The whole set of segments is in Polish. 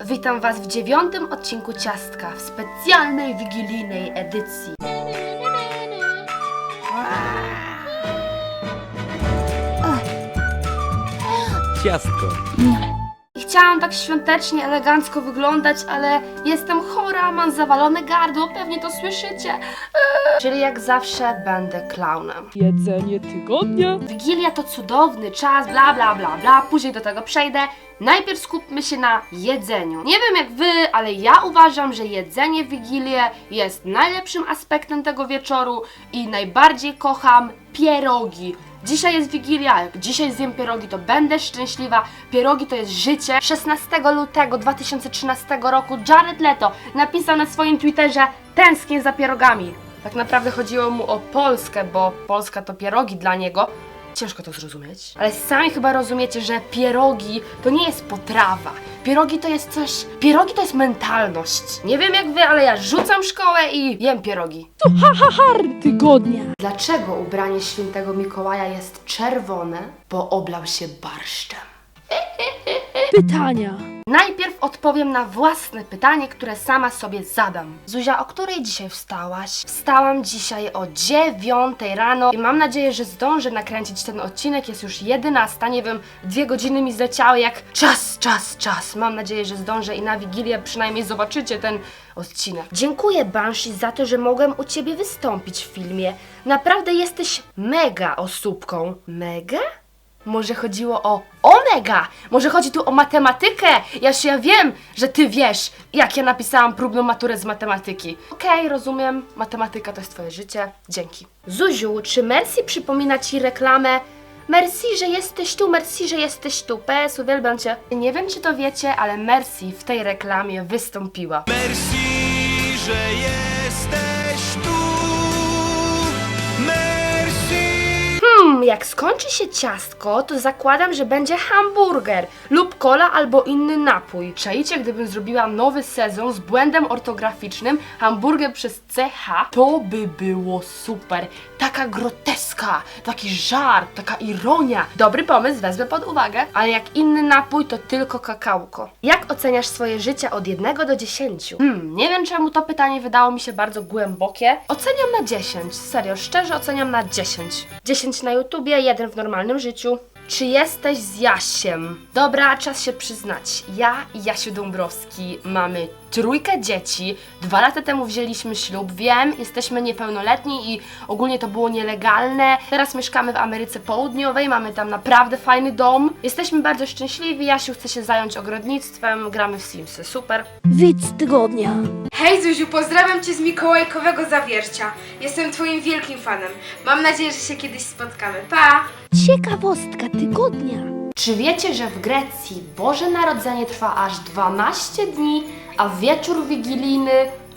Witam Was w dziewiątym odcinku Ciastka w specjalnej wigilijnej edycji. Ciastko. Chciałam tak świątecznie, elegancko wyglądać, ale jestem chora, mam zawalone gardło, pewnie to słyszycie. Eee. Czyli jak zawsze będę klaunem. Jedzenie tygodnia. Wigilia to cudowny czas, bla bla bla bla, później do tego przejdę. Najpierw skupmy się na jedzeniu. Nie wiem jak wy, ale ja uważam, że jedzenie w Wigilię jest najlepszym aspektem tego wieczoru i najbardziej kocham pierogi. Dzisiaj jest Wigilia, jak dzisiaj zjem pierogi, to będę szczęśliwa. Pierogi to jest życie. 16 lutego 2013 roku Jared Leto napisał na swoim Twitterze tęsknię za pierogami. Tak naprawdę chodziło mu o Polskę, bo Polska to pierogi dla niego. Ciężko to zrozumieć. Ale sami chyba rozumiecie, że pierogi to nie jest potrawa. Pierogi to jest coś. Pierogi to jest mentalność. Nie wiem jak wy, ale ja rzucam szkołę i jem pierogi. To ha ha har tygodnia. Dlaczego ubranie świętego Mikołaja jest czerwone? Bo oblał się barszczem. Pytania. Najpierw odpowiem na własne pytanie, które sama sobie zadam. Zuzia, o której dzisiaj wstałaś? Wstałam dzisiaj o 9 rano i mam nadzieję, że zdążę nakręcić ten odcinek. Jest już 11, nie wiem, dwie godziny mi zleciały jak czas, czas, czas. Mam nadzieję, że zdążę i na Wigilię przynajmniej zobaczycie ten odcinek. Dziękuję Banshee za to, że mogłem u Ciebie wystąpić w filmie. Naprawdę jesteś mega osóbką. Mega? Może chodziło o omega? Może chodzi tu o matematykę? Ja się ja wiem, że ty wiesz, jak ja napisałam próbną maturę z matematyki. Okej, rozumiem, matematyka to jest twoje życie. Dzięki. Zuziu, czy Mercy przypomina ci reklamę Merci, że jesteś tu, merci, że jesteś tu. PS, uwielbiam cię. Nie wiem, czy to wiecie, ale Mercy w tej reklamie wystąpiła. Merci, że jesteś jak skończy się ciastko, to zakładam, że będzie hamburger lub kola albo inny napój. Czajcie, gdybym zrobiła nowy sezon z błędem ortograficznym, hamburger przez CH, to by było super. Taka groteska, taki żart, taka ironia. Dobry pomysł, wezmę pod uwagę, ale jak inny napój, to tylko kakałko. Jak oceniasz swoje życie od 1 do 10? Hmm, nie wiem czemu to pytanie wydało mi się bardzo głębokie. Oceniam na 10, serio, szczerze oceniam na 10. 10 na YouTubie, 1 w normalnym życiu. Czy jesteś z Jasiem? Dobra, czas się przyznać. Ja i Jasiu Dąbrowski mamy trójkę dzieci. Dwa lata temu wzięliśmy ślub. Wiem, jesteśmy niepełnoletni i ogólnie to było nielegalne. Teraz mieszkamy w Ameryce Południowej, mamy tam naprawdę fajny dom. Jesteśmy bardzo szczęśliwi. Jasiu chce się zająć ogrodnictwem, gramy w Simsy. Super. Widz tygodnia. Hej Zuziu, pozdrawiam Cię z Mikołajkowego Zawiercia. Jestem Twoim wielkim fanem. Mam nadzieję, że się kiedyś spotkamy. Pa! Ciekawostka tygodnia. Czy wiecie, że w Grecji Boże Narodzenie trwa aż 12 dni, a w wieczór wigilijny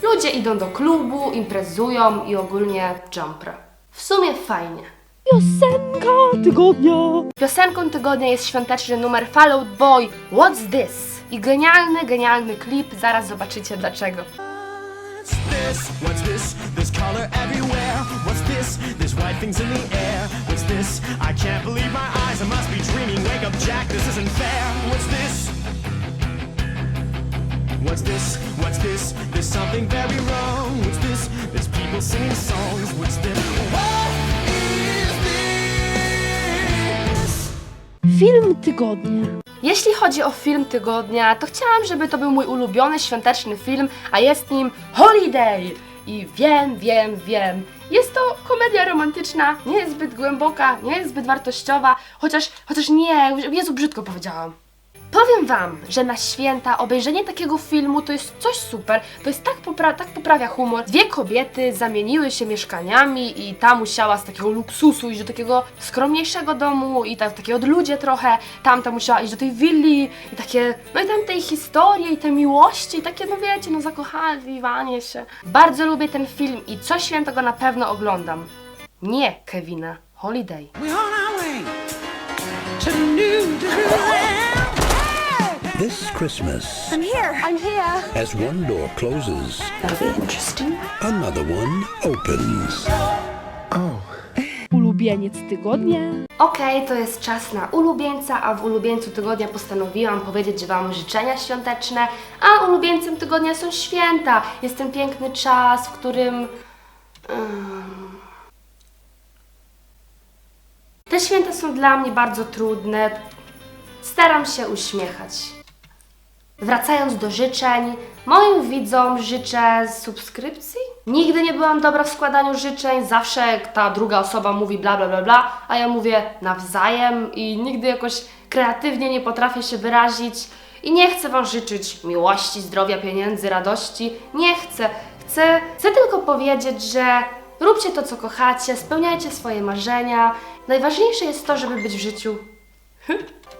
ludzie idą do klubu, imprezują i ogólnie jumpra. W sumie fajnie. Piosenka tygodnia. Piosenką tygodnia jest świąteczny numer Fall Out Boy What's This? I genialny, genialny klip, zaraz zobaczycie dlaczego. What's this? What's this? There's color everywhere. What's this? There's white things in the air. What's this? I can't believe my eyes. I must be dreaming. Wake up, Jack. This isn't fair. What's this? What's this? What's this? There's something very wrong. What's this? There's people singing songs. What's this? What is this? Film tygodnia. Jeśli chodzi o film tygodnia, to chciałam, żeby to był mój ulubiony świąteczny film, a jest nim Holiday. I wiem, wiem, wiem. Jest to komedia romantyczna, nie jest zbyt głęboka, nie jest zbyt wartościowa, chociaż, chociaż nie, Jezu, brzydko powiedziałam. Powiem Wam, że na święta obejrzenie takiego filmu to jest coś super, to jest tak, popra- tak poprawia humor. Dwie kobiety zamieniły się mieszkaniami i ta musiała z takiego luksusu iść do takiego skromniejszego domu i tak, takie odludzie trochę, tamta musiała iść do tej willi i takie, no i tam tej historii i te miłości i takie, no wiecie, no zakochaływanie się. Bardzo lubię ten film i co świętego na pewno oglądam. Nie Kevina, Holiday. We're on our way to New. This Christmas, I'm here. I'm here. as one door closes, That'll be interesting. another one opens. Ulubiony ulubieniec tygodnia. Okej, to jest czas na ulubieńca, a w ulubieńcu tygodnia postanowiłam powiedzieć Wam życzenia świąteczne, a ulubieńcem tygodnia są święta. Jest ten piękny czas, w którym. ym, Te święta są dla mnie bardzo trudne. Staram się uśmiechać. Wracając do życzeń, moim widzom życzę subskrypcji. Nigdy nie byłam dobra w składaniu życzeń, zawsze ta druga osoba mówi bla bla bla bla, a ja mówię nawzajem i nigdy jakoś kreatywnie nie potrafię się wyrazić. I nie chcę Wam życzyć miłości, zdrowia, pieniędzy, radości. Nie chcę. Chcę, chcę tylko powiedzieć, że róbcie to, co kochacie, spełniajcie swoje marzenia. Najważniejsze jest to, żeby być w życiu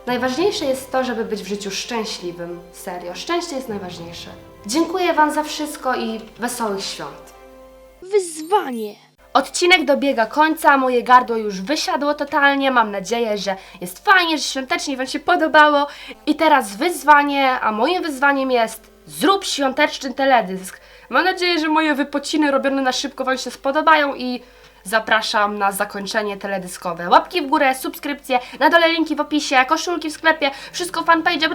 Najważniejsze jest to, żeby być w życiu szczęśliwym. Serio, szczęście jest najważniejsze. Dziękuję Wam za wszystko i wesołych świąt. Wyzwanie. Odcinek dobiega końca, moje gardło już wysiadło totalnie. Mam nadzieję, że jest fajnie, że świątecznie Wam się podobało. I teraz wyzwanie, a moim wyzwaniem jest zrób świąteczny teledysk. Mam nadzieję, że moje wypociny robione na szybko Wam się spodobają i zapraszam na zakończenie teledyskowe. Łapki w górę, subskrypcje, na dole linki w opisie, koszulki w sklepie, wszystko fanpage.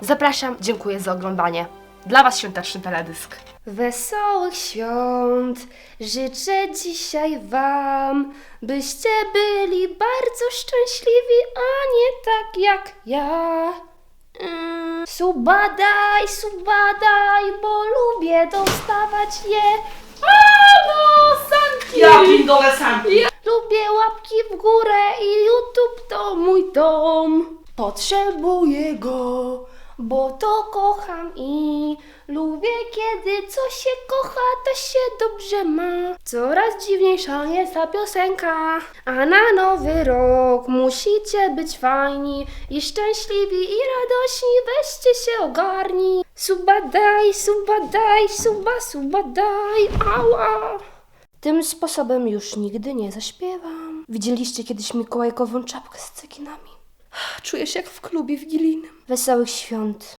Zapraszam, dziękuję za oglądanie. Dla Was świąteczny teledysk. Wesołych świąt życzę dzisiaj Wam, byście byli bardzo szczęśliwi, a nie tak jak ja. Mm, Suba daj, suba daj, bo lubię dostawać je. Ja. Lubię łapki w górę i YouTube to mój dom. Potrzebuję go, bo to kocham i lubię kiedy coś się kocha, to się dobrze ma. Coraz dziwniejsza jest ta piosenka, a na nowy rok musicie być fajni i szczęśliwi i radośni, weźcie się ogarni. Suba daj, suba daj, suba, suba daj, ała. Tym sposobem już nigdy nie zaśpiewam. Widzieliście kiedyś mikołajkową czapkę z cekinami? Czuję się jak w klubie wigilijnym. Wesołych świąt.